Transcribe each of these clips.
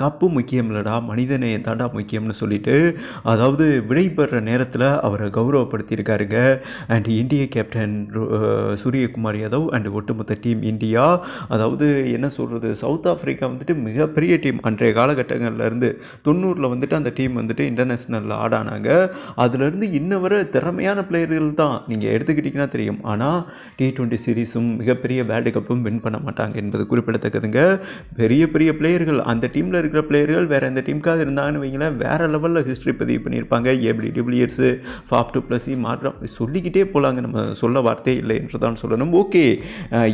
Cup முக்கியம் இல்லைடா மனிதனே தாண்டா முக்கியம்னு சொல்லிட்டு அதாவது விடைபெற நேரத்தில் அவரை கௌரவப்படுத்தியிருக்காருங்க. அண்ட் இந்திய கேப்டன் சூரியகுமார் யாதவ் அண்ட் ஒட்டுமொத்த டீம் இந்தியா. அதாவது என்ன சொல்கிறது சவுத் ஆஃப்ரிக்கா வந்துட்டு மிகப்பெரிய டீம் அன்றைய காலகட்டங்கள்லேருந்து தொண்ணூறில் வந்துட்டு அந்த டீம் வந்துட்டு இன்டர்நேஷ்னலில் ஆடானாங்க அதுலேருந்து இன்ன வரை திறமையான பிளேயர்கள் தான் நீங்கள் எடுத்துக்கிட்டிங்கன்னா தெரியும். ஆனால் டி டுவெண்ட்டி சீரீஸும் மிகப்பெரிய வேர்ல்டு கப்பும் வின் பண்ண மாட்டாங்க என்பது குறிப்பிடத்தக்கதுங்க. பெரிய பெரிய பிளேயர்கள் அந்த டீமில் இருக்கிற பிளேயர்கள் வேறு எந்த டீமுக்காக இருந்தாங்கன்னு வைங்களேன் வேறு லெவலில் ஹிஸ்ட்ரி பதிவு பண்ணியிருப்பாங்க. ABD de Villiers Faf du Plessis மாற்றம். சொல்லிக்கிட்டே போகலாங்க நம்ம சொல்ல வார்த்தையே இல்லை என்று தான் சொல்லணும் ஓகே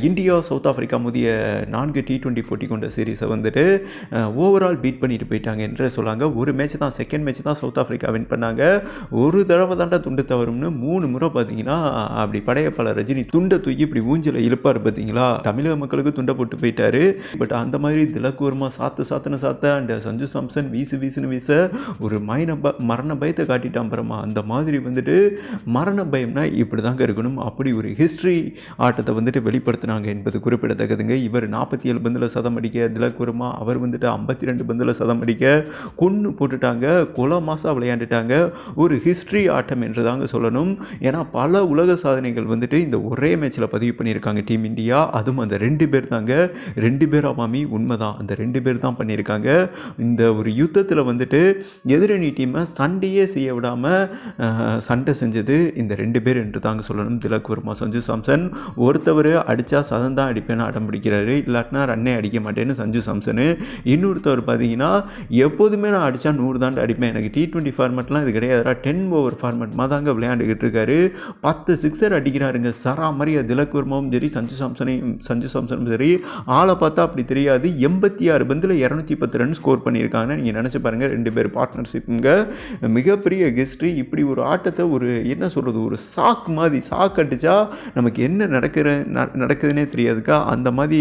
இந்தியா சவுத் ஆஃப்ரிக்கா முதிய நான்கு டி டுவெண்ட்டி போட்டி கொண்ட சீரீஸை வந்துட்டு ஓவரால் பீட் பண்ணிட்டு போயிட்டாங்க என்று சொல்லாங்க. ஒரு மேட்ச் தான் செகண்ட் மேட்ச் தான் சவுத் ஆஃப்ரிக்கா வின் பண்ணாங்க. ஒரு தடவை தாண்டா துண்டு தவறும்னு மூணு முறை பார்த்தீங்கன்னா அப்படி படையப்பாளர் ரஜினி துண்டை தூக்கி இப்படி ஊஞ்சில இழுப்பார் பார்த்தீங்களா? தமிழக மக்களுக்கு துண்டை போட்டு போயிட்டாரு. பட் அந்த மாதிரி திலக்கூரமாக சாத்து சாத்துன்னு சாத்து அண்ட் சஞ்சு சாம்சன் வீசு வீசுன்னு வீச ஒரு மைன ப மரண பயத்தை காட்டிட்டான் பரமா அந்த மாதிரி வந்துட்டு மரண பயம்னா இப்படி தாங்க இருக்கணும். அப்படி ஒரு ஹிஸ்ட்ரி ஆட்டத்தை வந்துட்டு வெளிப்படுத்தினாங்க என்பது குறிப்பிடத்தக்கதுங்க. இவர் நாற்பத்தி ஏழு பந்தில் சதம் அடிக்க திலக்குருமா அவர் வந்துட்டு ஐம்பத்தி ரெண்டு பந்தில் சதம் அடிக்க கொன்று போட்டுட்டாங்க. குல மாசா விளையாண்டுட்டாங்க. ஒரு ஹிஸ்ட்ரி ஆட்டம் என்று தாங்க சொல்லணும். ஏன்னா பல உலக சாதனைகள் வந்துட்டு இந்த ஒரே மேட்ச்சில் பதிவு பண்ணியிருக்காங்க டீம் இந்தியா அதுவும் அந்த ரெண்டு பேர் தாங்க ரெண்டு பேர் அவாமி உண்மைதான். அந்த ரெண்டு பேர் தான் பண்ணியிருக்காங்க. இந்த ஒரு யுத்தத்தில் வந்துட்டு எதிரணி டீமை சண்டையே செய்ய விடாமல் சண்டை செஞ்சது இந்த ரெண்டு பேர் என்று தாங்க சொல்லணும். திலக் வர்மா சஞ்சு சாம்சன். ஒருத்தவர் அடித்தா சதம் தான் அடிப்பேன்னு அடம் பிடிக்கிறாரு. இல்லாட்டினா ரன்னே அடிக்க மாட்டேன்னு சஞ்சு சாம்சனு. இன்னொருத்தவர் பார்த்தீங்கன்னா எப்போதுமே நான் அடித்தா நூறு தாண்டு அடிப்பேன். எனக்கு டி ட்வெண்ட்டி ஃபார்மெட்லாம் இது கிடையாதுரா டென் ஓவர் ஃபார்மெட் தாங்க விளையாண்டுக்கிட்டு இருக்காரு. பத்து சிக்ஸர் அடிக்கிறாருங்க. சரா மாதிரி திலக் வர்மாவும் சரி சஞ்சு சாம்சனையும் சஞ்சு சாம்சனும் சரி. ஆளை பார்த்தா அப்படி தெரியாது. எண்பத்தி ஆறு பந்தில் இரநூத்தி பத்து ரன் ஸ்கோர் பண்ணியிருக்காங்க. நீங்கள் நினச்சி பாருங்கள் ரெண்டு பேர் பார்ட்னர்ஷிப்புங்க மிகப்பெரிய ஹிஸ்ட்ரி இப்படி ஒரு ஆட்டத்தை ஒரு என்ன சொல்கிறது ஒரு சாக் மாதிரி சாக் அடித்தா நமக்கு என்ன நடக்கிற ந- நடக்குதுன்னே தெரியாதுக்கா? அந்த மாதிரி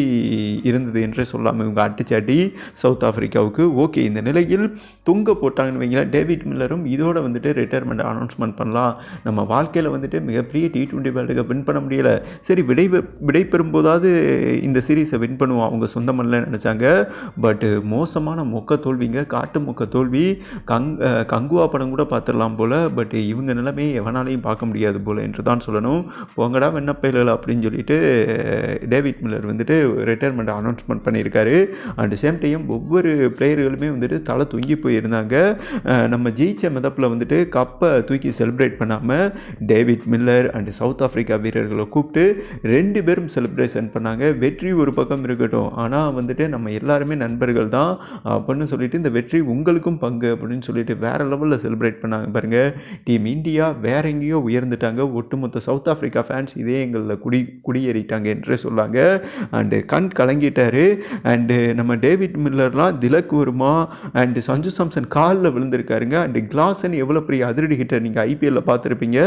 இருந்தது என்றே சொல்லாமல் இவங்க அட்டிச்சாட்டி சவுத் ஆஃப்ரிக்காவுக்கு. ஓகே இந்த நிலையில் தொங்க போட்டாங்கன்னு வைங்களேன். டேவிட் மில்லரும் இதோட வந்துட்டு ரிட்டையர்மெண்ட் அனௌன்ஸ்மெண்ட் பண்ணலாம். நம்ம வாழ்க்கையில் வந்துட்டு மிகப்பெரிய T twenty world cup win பண்ண முடியலை. சரி விடை விடை பெறும்போதாவது இந்த சீரீஸை வின் பண்ணுவோம். அவங்க சொந்த மண்ணில் நினச்சாங்க பட்டு மோசமான மொக்க தோல்விங்க காட்டு மொக்க தோல்வி கங் கங்குவா படம் கூட பார்த்துடலாம் போல் பட் இவங்க நிலைமையை எவனாலையும் பார்க்க முடியாது போல் என்று தான் சொல்லணும். போங்கடா வெண்ணப்பயில அப்படின்னு சொல்லிட்டு டேவிட் மில்லர் வந்துட்டு ரிட்டையர்மெண்ட் அனௌன்ஸ்மெண்ட் பண்ணியிருக்காரு. அட் சேம் டைம் ஒவ்வொரு பிளேயர்களுமே வந்துட்டு தலை தொங்கி போயிருந்தாங்க. நம்ம ஜெயிச்ச மிதப்பில் வந்துட்டு கப்பை தூக்கி செலிப்ரேட் பண்ணாமல் David Miller and South Africa வீரர்களை கூப்பிட்டு ரெண்டு பேரும் செலிப்ரேஷன் பண்ணாங்க. வெற்றி ஒரு பக்கம் இருக்கட்டும். ஆனால் வந்துட்டு நம்ம எல்லாருமே நண்பர்கள் தான். அப்படின்னு சொல்லிட்டு இந்த வெற்றி உங்களுக்கும் பங்கு அப்படின்னு சொல்லிட்டு வேற லெவலில் செலிப்ரேட் பண்ணாங்க பாருங்க. டீம் இந்தியா வேற எங்கேயோ உயர்ந்துட்டாங்க. ஒட்டுமொத்த சவுத் ஆஃப்ரிக்கா ஃபேன்ஸ் இதே எங்களில் குடி குடியேறிட்டாங்க என்றே சொல்லாங்க. அண்டு கண் கலங்கிட்டாரு. அண்டு நம்ம டேவிட் மில்லர்லாம் திலக் வர்மா அண்டு சஞ்சு சாம்சன் காலில் விழுந்திருக்காருங்க. அண்டு கிளாசன் எவ்வளோ பெரிய அதிரடி ஹிட்டர் நீங்கள் ஐபிஎல்ல பார்த்துருப்பீங்க.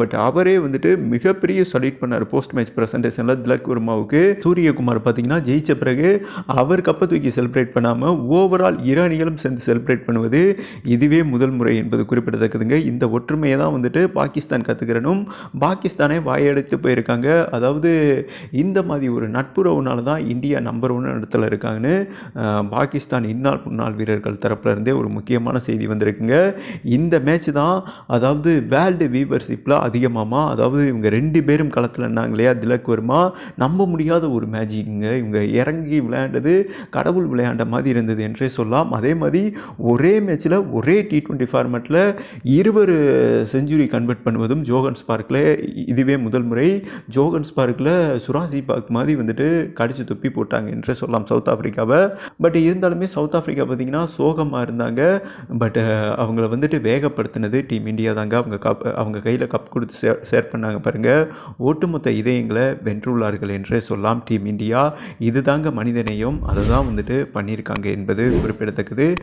பட் அவரே வந்துட்டு மிகப்பெரிய சல்யூட் பண்ணார் போஸ்ட் மேட்ச் ப்ரெசன்டேஷனில் திலக் வர்மாவுக்கு. சூரியகுமார் பார்த்தீங்கன்னா ஜெயிச்ச பிறகு அவர் கப்பை தூக்கி செலிப்ரேட் பண்ணாமல் ஓவரால் இரு அணிகளும் சேர்ந்து செலிப்ரேட் பண்ணுவது இதுவே முதல் முறை என்பது குறிப்பிடத்தக்கதுங்க. இந்த ஒற்றுமையை தான் வந்துட்டு பாகிஸ்தான் கற்றுக்கிறனும் பாகிஸ்தானே வாயடைத்து போயிருக்காங்க. அதாவது இந்த மாதிரி ஒரு நட்புறவுனால தான் இந்தியா நம்பர் ஒன் இடத்துல இருக்காங்கன்னு பாகிஸ்தான் இந்நாள் முன்னாள் வீரர்கள் தரப்புல இருந்தே ஒரு முக்கியமான செய்தி வந்திருக்குங்க. இந்த மேட்ச் தான் அதாவது வேர்ல்டு வீவர்ஷிப்பில் அதிகமாமா? அதாவது இவங்க ரெண்டு பேரும் களத்தில் இருந்தாங்க இல்லையா? திலக் வர்மா. நம்ப முடியாத ஒரு மேஜிக்குங்க இவங்க இறங்கி விளையாண்டது கடவுள் விளையாண்ட மாதிரி இருந்தது என்றே சொல்லலாம். அதே மாதிரி ஒரே மேட்ச்சில் ஒரே டி ட்வெண்ட்டி ஃபார்மேட்டில் இருவர் செஞ்சுரி கன்வெர்ட் பண்ணுவதும் ஜோகன்ஸ் பார்க்கில் இதுவே முதல் முறை. ஜோகன்ஸ் பார்க்கில் சுராசி பார்க் மாதிரி வந்துட்டு கடிச்சு துப்பி போட்டாங்க என்றே சொல்லலாம் சவுத் ஆஃப்ரிக்காவை பட் இருந்தாலுமே சவுத் ஆஃப்ரிக்கா பார்த்திங்கன்னா சோகமாக இருந்தாங்க. பட் அவங்கள வந்துட்டு வேகப்படுத்தினது டீம் இந்தியா தாங்க. அவங்க கப் அவங்க கையில் கப் கொடுத்து சே ஷேர் பண்ணாங்க பாருங்கள் ஒட்டுமொத்த இதயங்களை வென்றுள்ளார்கள் என்றே சொல்லலாம் டீம் இந்தியா இதுதாங்க மனிதநேயம். அதை தான் வந்துட்டு பண்ணியிருக்காங்க. என்பது குறிப்பிடத்தக்கது.